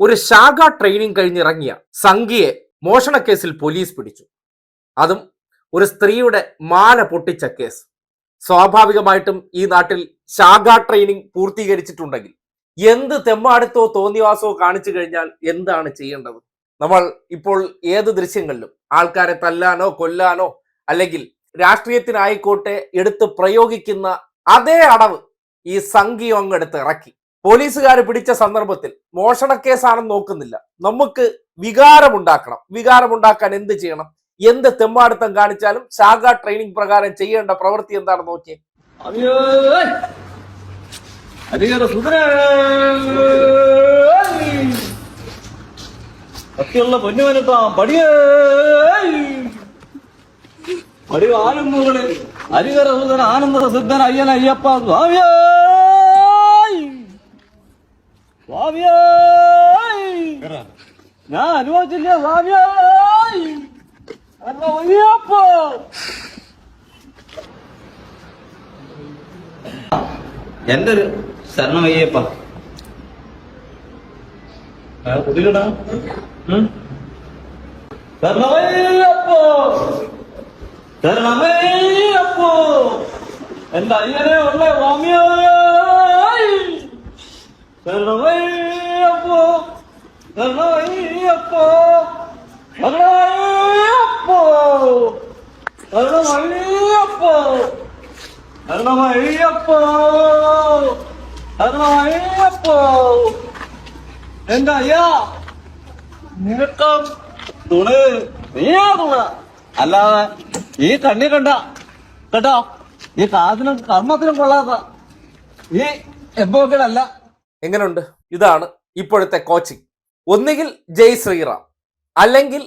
ഒരു ശാഖ training കഴിഞ്ഞിറങ്ങിയ സംഘിയെ മോഷണക്കേസിൽ police പിടിച്ചു. അതും ഒരു സ്ത്രീയുടെ മാല പൊട്ടിച്ച കേസ്. സ്വാഭാവികമായിട്ടും ഈ നാട്ടിൽ ശാഖ ട്രെയിനിങ് പൂർത്തീകരിച്ചിട്ടുണ്ടെങ്കിൽ എന്ത് തെമ്മാടുത്തോ തോന്നിവാസോ കാണിച്ചു കഴിഞ്ഞാൽ എന്താണ് ചെയ്യേണ്ടത്? നമ്മൾ ഇപ്പോൾ ഏത് ദൃശ്യങ്ങളിലും ആൾക്കാരെ തല്ലാനോ കൊല്ലാനോ അല്ലെങ്കിൽ രാഷ്ട്രീയത്തിനായിക്കോട്ടെ എടുത്ത് പ്രയോഗിക്കുന്ന അതേ അടവ് ഈ സംഘിയും അങ്ങെടുത്ത് ഇറക്കി. പോലീസുകാർ പിടിച്ച സന്ദർഭത്തിൽ മോഷണക്കേസാണെന്ന് നോക്കുന്നില്ല. നമുക്ക് വികാരമുണ്ടാക്കണം. വികാരമുണ്ടാക്കാൻ എന്ത് ചെയ്യണം? എന്ത് തെമ്മാടുത്തം കാണിച്ചാലും ശാഖ ട്രെയിനിങ് പ്രകാരം ചെയ്യേണ്ട പ്രവൃത്തി എന്താണെന്ന് നോക്കിയേ. സത്യമുള്ള പൊന്നുവനത്താ പടിയേ പടി ആലും അരികര സുതൻ ആനന്ദ സിദ്ധൻ അയ്യൻ അയ്യപ്പ സ്വാമിയേ! ഞാൻ അനുഭവിച്ചില്ല സ്വാമിയേ അല്ല അയ്യപ്പ? എന്റെ ഒരു ശരണമയ്യപ്പോ. ശരണമയ്യപ്പോ. എന്റെ അയ്യനെ ഉള്ള സ്വാമിയോ ശരണമയ്യപ്പോ. നീയാ അല്ലാതെ ഈ കണ്ണി കണ്ട കേട്ടോ? ഈ കാതിനും കർമ്മത്തിനും കൊള്ളാത്ത ഈ എപ്പോക്കലല്ല എങ്ങനെയുണ്ട് ഇതാണ് ഇപ്പോഴത്തെ കോച്ചിങ്. ഒന്നുകിൽ ജയ് ശ്രീറാം അല്ലെങ്കിൽ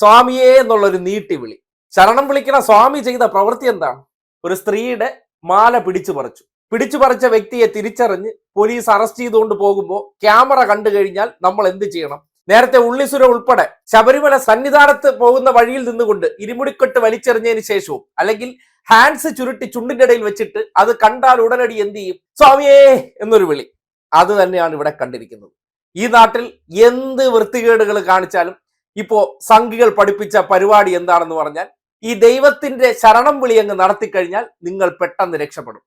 സ്വാമിയെ എന്നുള്ളൊരു നീട്ടിവിളി ശരണം വിളിക്കണ സ്വാമി ചെയ്ത പ്രവൃത്തി എന്താണ്? ഒരു സ്ത്രീയുടെ മാല പിടിച്ചു പറിച്ചു. പിടിച്ചു പറിച്ച വ്യക്തിയെ തിരിച്ചറിഞ്ഞ് പോലീസ് അറസ്റ്റ് ചെയ്തുകൊണ്ട് പോകുമ്പോൾ ക്യാമറ കണ്ടു കഴിഞ്ഞാൽ നമ്മൾ എന്ത് ചെയ്യണം? നേരത്തെ ഉള്ളിസുര ഉൾപ്പെടെ ശബരിമല സന്നിധാനത്ത് പോകുന്ന വഴിയിൽ നിന്നുകൊണ്ട് ഇരുമുടിക്കെട്ട് വലിച്ചെറിഞ്ഞതിന് ശേഷവും അല്ലെങ്കിൽ ഹാൻഡ്സ് ചുരുട്ടി ചുണ്ടിന്റെ ഇടയിൽ വെച്ചിട്ട് അത് കണ്ടാൽ ഉടനടി എന്ത് ചെയ്യും? സ്വാമിയേ എന്നൊരു വിളി. അത് തന്നെയാണ് ഇവിടെ കണ്ടിരിക്കുന്നത്. ഈ നാട്ടിൽ എന്ത് വൃത്തികേടുകൾ കാണിച്ചാലും ഇപ്പോ സംഘികൾ പഠിപ്പിച്ച പരിപാടി എന്താണെന്ന് പറഞ്ഞാൽ ഈ ദൈവത്തിന്റെ ശരണം വിളി അങ്ങ് നടത്തിക്കഴിഞ്ഞാൽ നിങ്ങൾ പെട്ടെന്ന് രക്ഷപ്പെടും.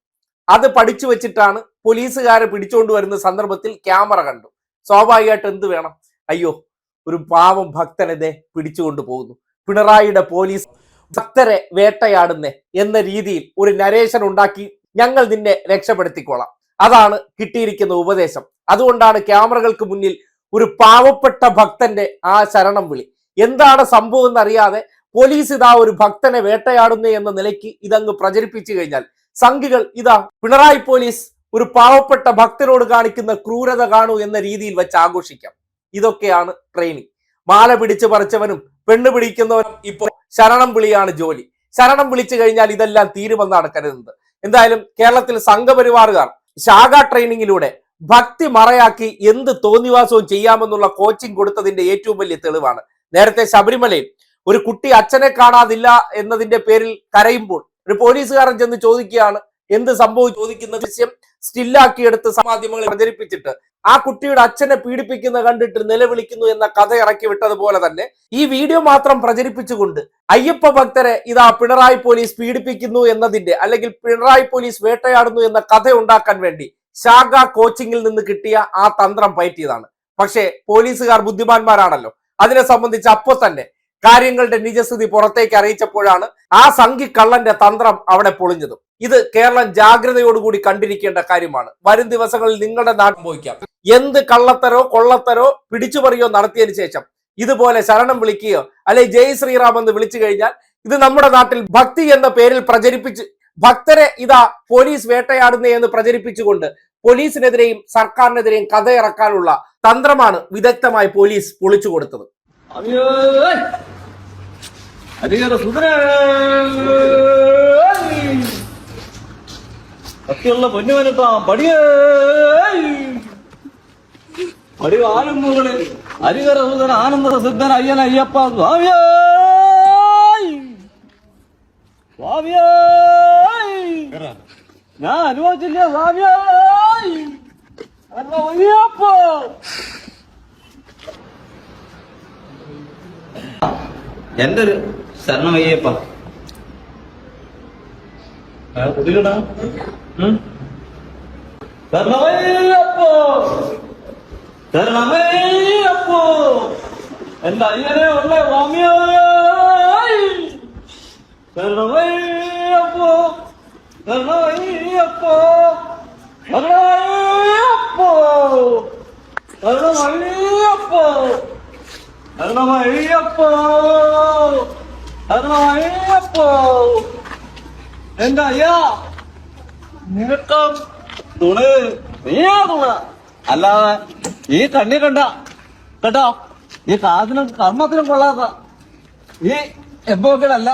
അത് പഠിച്ചു വെച്ചിട്ടാണ് പോലീസുകാരെ പിടിച്ചുകൊണ്ട് വരുന്ന സന്ദർഭത്തിൽ ക്യാമറ കണ്ടു. സ്വാഭാവികമായിട്ട് എന്ത് വേണം? അയ്യോ ഒരു പാവം ഭക്തനെ പിടിച്ചുകൊണ്ട് പോകുന്നു. പിണറായിയുടെ പോലീസ് ഭക്തരെ വേട്ടയാടുന്നേ എന്ന രീതിയിൽ ഒരു നരേഷൻ ഉണ്ടാക്കി ഞങ്ങൾ നിന്നെ രക്ഷപ്പെടുത്തിക്കോളാം. അതാണ് കിട്ടിയിരിക്കുന്ന ഉപദേശം. അതുകൊണ്ടാണ് ക്യാമറകൾക്ക് മുന്നിൽ ഒരു പാവപ്പെട്ട ഭക്തന്റെ ആ ശരണം വിളി. എന്താണ് സംഭവം എന്നറിയാതെ പോലീസ് ഇതാ ഒരു ഭക്തനെ വേട്ടയാടുന്നു എന്ന നിലയ്ക്ക് ഇതങ്ങ് പ്രചരിപ്പിച്ചു കഴിഞ്ഞാൽ സംഘികൾ ഇതാ പിണറായി പോലീസ് ഒരു പാവപ്പെട്ട ഭക്തനോട് കാണിക്കുന്ന ക്രൂരത കാണൂ എന്ന രീതിയിൽ വെച്ച് ആഘോഷിക്കാം. ഇതൊക്കെയാണ് ട്രെയിനിങ്. മാല പിടിച്ചു പറിച്ചവനും പെണ്ണ് പിടിക്കുന്നവനും ഇപ്പോൾ ശരണം വിളിയാണ് ജോലി. ശരണം വിളിച്ചു കഴിഞ്ഞാൽ ഇതെല്ലാം തീരുമെന്നാണ് കരുതുന്നത്. എന്തായാലും കേരളത്തിൽ സംഘപരിവാറുകാർ ശാഖ ട്രെയിനിങ്ങിലൂടെ ഭക്തി മറയാക്കി എന്ത് തോന്നിവാസവും ചെയ്യാമെന്നുള്ള കോച്ചിങ് കൊടുത്തതിന്റെ ഏറ്റവും വലിയ തെളിവാണ്. നേരത്തെ ശബരിമലയിൽ ഒരു കുട്ടി അച്ഛനെ കാണാതില്ല എന്നതിന്റെ പേരിൽ കരയുമ്പോൾ ഒരു പോലീസുകാരൻ ചെന്ന് ചോദിക്കുകയാണ് എന്ത് സംഭവം ചോദിക്കുന്ന ദൃശ്യം സ്റ്റില്ലാക്കിയെടുത്ത് മാധ്യമങ്ങളിൽ പ്രചരിപ്പിച്ചിട്ട് ആ കുട്ടിയുടെ അച്ഛനെ പീഡിപ്പിക്കുന്ന കണ്ടിട്ട് നിലവിളിക്കുന്നു എന്ന കഥ ഇറക്കി വിട്ടതുപോലെ തന്നെ ഈ വീഡിയോ മാത്രം പ്രചരിപ്പിച്ചുകൊണ്ട് അയ്യപ്പ ഭക്തരെ ഇതാ പിണറായി പോലീസ് പീഡിപ്പിക്കുന്നു എന്നതിന്റെ അല്ലെങ്കിൽ പിണറായി പോലീസ് വേട്ടയാടുന്നു എന്ന കഥ ഉണ്ടാക്കാൻ വേണ്ടി ശാഖ കോച്ചിങ്ങിൽ നിന്ന് കിട്ടിയ ആ തന്ത്രം പയറ്റിയതാണ്. പക്ഷേ പോലീസുകാർ ബുദ്ധിമാന്മാരാണല്ലോ. അതിനെ സംബന്ധിച്ച് അപ്പോൾ തന്നെ കാര്യങ്ങളുടെ നിജസ്ഥിതി പുറത്തേക്ക് അറിയിച്ചപ്പോഴാണ് ആ സംഘി കള്ളന്റെ തന്ത്രം അവിടെ പൊളിഞ്ഞതും. ഇത് കേരളം ജാഗ്രതയോടുകൂടി കണ്ടിരിക്കേണ്ട കാര്യമാണ്. വരും ദിവസങ്ങളിൽ നിങ്ങളുടെ നാട്ടിൽ സംഭവിക്കാം. എന്ത് കള്ളത്തരോ കൊള്ളത്തരോ പിടിച്ചുപറിയോ നടത്തിയതിനു ശേഷം ഇതുപോലെ ശരണം വിളിക്കുകയോ അല്ലെ ജയ് ശ്രീറാം എന്ന് വിളിച്ചു കഴിഞ്ഞാൽ ഇത് നമ്മുടെ നാട്ടിൽ ഭക്തി എന്ന പേരിൽ പ്രചരിപ്പിച്ച് ഭക്തരെ ഇതാ പോലീസ് വേട്ടയാടുന്നേ എന്ന് പ്രചരിപ്പിച്ചുകൊണ്ട് പോലീസിനെതിരെയും സർക്കാരിനെതിരെയും കഥ ഇറക്കാനുള്ള തന്ത്രമാണ് വിദഗ്ധമായി പോലീസ് പൊളിച്ചു കൊടുത്തത്. അരികര സുതന ആനന്ദ സിദ്ധൻ അയ്യൻ അയ്യപ്പ സ്വാമിയേ. ഞാൻ അനുഭവിച്ചില്ല സ്വാമിയപ്പോ എന്റെ ഒരു ശരണമയ്യപ്പോ. ശരണമയ്യപ്പോ. എന്റെ ഉള്ള വാമിയോ ശരണമയ്യപ്പോ ശരണമയ്യപ്പോ ശരണമയ്യപ്പോ ശരണമയ്യപ്പോ ശരണമയ്യപ്പോ ശരണമയ്യപ്പോ എന്റെ അയ്യാ? നിനക്ക് തുണ് നീയാ തുണ. അല്ലാതെ ഈ കണ്ണി കണ്ട കേട്ടോ? ഈ കാതിനും കർമ്മത്തിനും കൊള്ളാത്ത ഈ എബോക്കടല്ല